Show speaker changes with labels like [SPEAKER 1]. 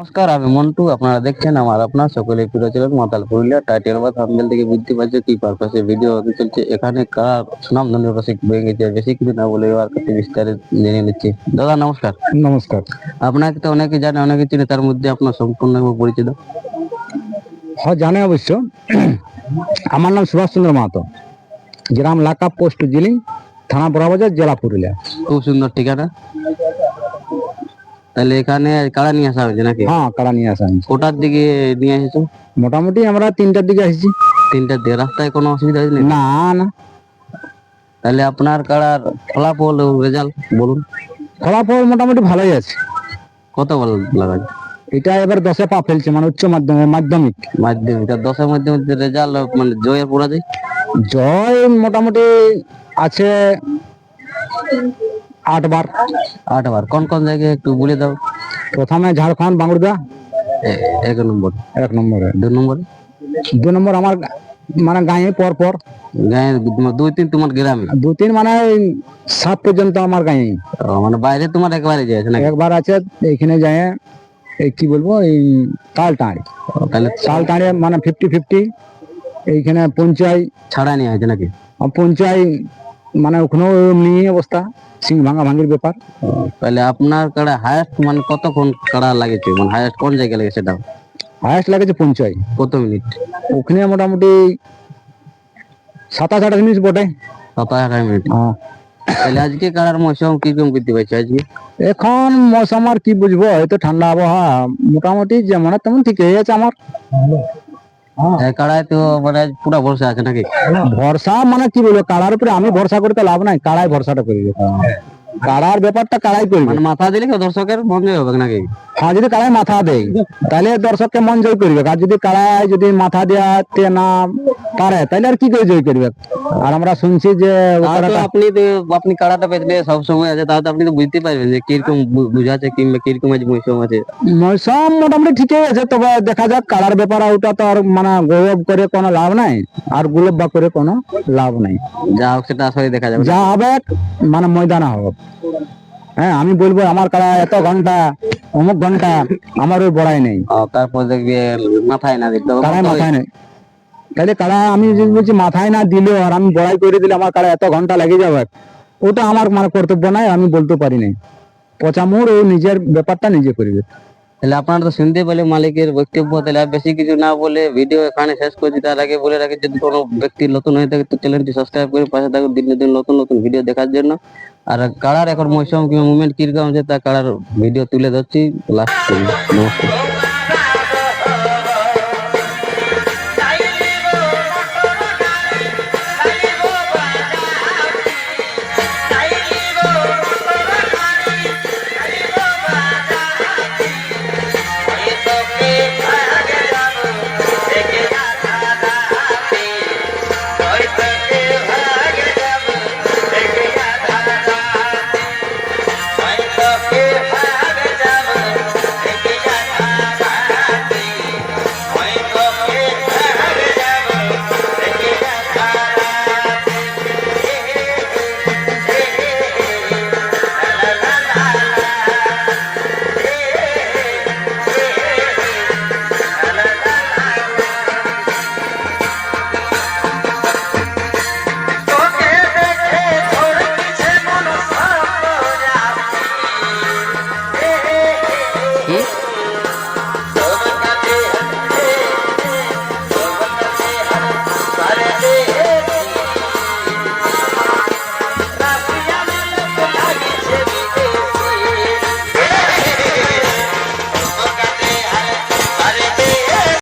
[SPEAKER 1] নমস্কার আমি মন্টু আপনারা দেখছেন আমার আপনার সকলে প্রিয় ছিলেন মাতাল পুরুলিয়া। টাইটেল বা থাম্বনেল থেকে বুঝতে পারছে কি পারপাসে ভিডিও হতে চলছে। এখানে কার সুনাম ধন্য রসিক বয়ে গেছে বেশি কিছু না বলে এবার কাছে বিস্তারিত জেনে নিচ্ছি। দাদা নমস্কার।
[SPEAKER 2] নমস্কার।
[SPEAKER 1] আপনাকে তো অনেকে জানে অনেকে চিনে তার মধ্যে আপনার সম্পূর্ণ পরিচিত।
[SPEAKER 2] হ্যাঁ জানে অবশ্য। আমার নাম সুভাষচন্দ্র মাহাতো। গ্রাম লাকা পোস্ট জিলিং থানা বড়াবাজার জেলা পুরুলিয়া।
[SPEAKER 1] খুব সুন্দর ঠিকানা। তাহলে এখানে কারা নিয়ে আসা হয়েছে নাকি?
[SPEAKER 2] হ্যাঁ কারা নিয়ে আসা হয়েছে।
[SPEAKER 1] কোটার দিকে নিয়ে এসেছ
[SPEAKER 2] মোটামুটি আমরা তিনটার দিকে আসছি।
[SPEAKER 1] তিনটার দিকে রাস্তায় কোনো অসুবিধা হয়নি
[SPEAKER 2] না না।
[SPEAKER 1] তাহলে আপনার কারার ফলাফল রেজাল্ট বলুন।
[SPEAKER 2] ফলাফল মোটামুটি ভালোই আছে।
[SPEAKER 1] কত বল লাগাচ্ছে
[SPEAKER 2] এটা এবার দশে পা ফেলছে মানে উচ্চ মাধ্যমিক মাধ্যমিক।
[SPEAKER 1] মাধ্যমিক তার দশের মধ্যে মধ্যে রেজাল্ট মানে জয়ের পড়া যায়
[SPEAKER 2] জয় মোটামুটি আছে আটবার।
[SPEAKER 1] আটবার। কোন কোন জায়গায় একটু বলে দাও।
[SPEAKER 2] প্রথমে ঝাড়খণ্ড বাংলাদেশ
[SPEAKER 1] এক নম্বর।
[SPEAKER 2] এক নম্বরে।
[SPEAKER 1] দু নম্বর?
[SPEAKER 2] দু নম্বর আমার মানে গাঁয়ে পর পর।
[SPEAKER 1] গায়ে দুই তিন তোমার গ্রামে?
[SPEAKER 2] দু তিন মানে সাত পর্যন্ত আমার গাঁয়ে।
[SPEAKER 1] মানে বাইরে তোমার একবারে যাচ্ছে নাকি?
[SPEAKER 2] একবার আছে এইখানে যায় এই কি বলব এই তাল টাঁড়ি
[SPEAKER 1] তাহলে
[SPEAKER 2] তাল টাঁড়ে মানে ফিফটি ফিফটি এইখানে পঞ্চাই
[SPEAKER 1] ছাড়া নিয়ে আছে নাকি?
[SPEAKER 2] পঞ্চাই মানে ওখানেও নিয়ে অবস্থা সিং ভাঙা ভাঙির ব্যাপার।
[SPEAKER 1] তাহলে আপনার কাড়া হায়েস্ট মানে কতক্ষণ কাড়া লাগেছে? মানে হায়েস্ট কোন জায়গায় লেগেছে সেটা
[SPEAKER 2] হায়েস্ট লাগেছে পঞ্চাই
[SPEAKER 1] কত মিনিট?
[SPEAKER 2] ওখানে মোটামুটি সাতাশ আঠাশ মিনিট বটে।
[SPEAKER 1] সাতাশ আঠাশ মিনিট।
[SPEAKER 2] হ্যাঁ।
[SPEAKER 1] তাহলে আজকে কাড়ার মৌসুম কীরকম বৃদ্ধি পাইছে আজকে?
[SPEAKER 2] এখন মৌসুম আর কি বুঝব হয়তো ঠান্ডা আবহাওয়া মোটামুটি যেমন তেমন ঠিকই আছে আমার।
[SPEAKER 1] কাড়ায় তো মানে পুরো ভরসা আছে নাকি?
[SPEAKER 2] ভরসা মানে কি বলব? কাড়ার উপরে আমি ভরসা করতে লাভ নাই কাড়ায় ভরসাটা করি। কাড়ার ব্যাপারটা কাড়াই করবে।
[SPEAKER 1] মানে মাথা দিলে কি দর্শকের মন জয় হবে নাকি?
[SPEAKER 2] হ্যাঁ যদি কাড়াই মাথা দেয় তাহলে দর্শককে মন জয় করবে। আর যদি কাড়াই যদি মাথা দেওয়াতে না পারে তাহলে আর কি করে জয় করবে? আর আমরা শুনছি যে
[SPEAKER 1] আপনি আপনি কাড়াটা পেছনে সব সময় আছে তাও তো আপনি তো বুঝতে পারবেন যে কীরকম বুঝাচ্ছে কিংবা কীরকম আজ মৌসুম আছে।
[SPEAKER 2] মৌসুম মোটামুটি ঠিকই আছে তবে দেখা যাক কাড়ার ব্যাপার ওটা তো আর মানে গৌরব করে কোনো লাভ নাই আর গুলব বা করে কোনো লাভ নাই।
[SPEAKER 1] যা হোক সেটা আসলে দেখা যাবে।
[SPEAKER 2] যা হবে মানে ময়দানা হবে। হ্যাঁ আমি বলব আমার কারা এত ঘণ্টা অমুক ঘণ্টা আমার ওই বড়াই নেই।
[SPEAKER 1] তারপর দেখবি মাথায় না দিতে হবে
[SPEAKER 2] মাথায় নেই। তাহলে কারা আমি যদি বলছি মাথায় না দিলেও আর আমি বড়াই করে দিলে আমার কারা এত ঘণ্টা লেগে যাবে। ওটা আমার মানে কর্তব্য নাই আমি বলতে পারি নাই। পচামুর ও নিজের ব্যাপারটা নিজে করবে।
[SPEAKER 1] তাহলে আপনারা তো শুনতে পেলে মালিকের বক্তব্য। তাহলে বেশি কিছু না বলে ভিডিও এখানে শেষ করছি। তার আগে বলে রাখি, যদি কোনো ব্যক্তি নতুন হয়ে থাকে, তো চ্যানেলটি সাবস্ক্রাইব করে পাশে থাকুন। দিন দিন নতুন নতুন ভিডিও দেখার জন্য। আর কাড়ার এখন মৌসুম কিংবা মুভমেন্ট কীরকম আছে, তা কাড়ার ভিডিও তুলে ধরছি। লাস্ট নমস্কার।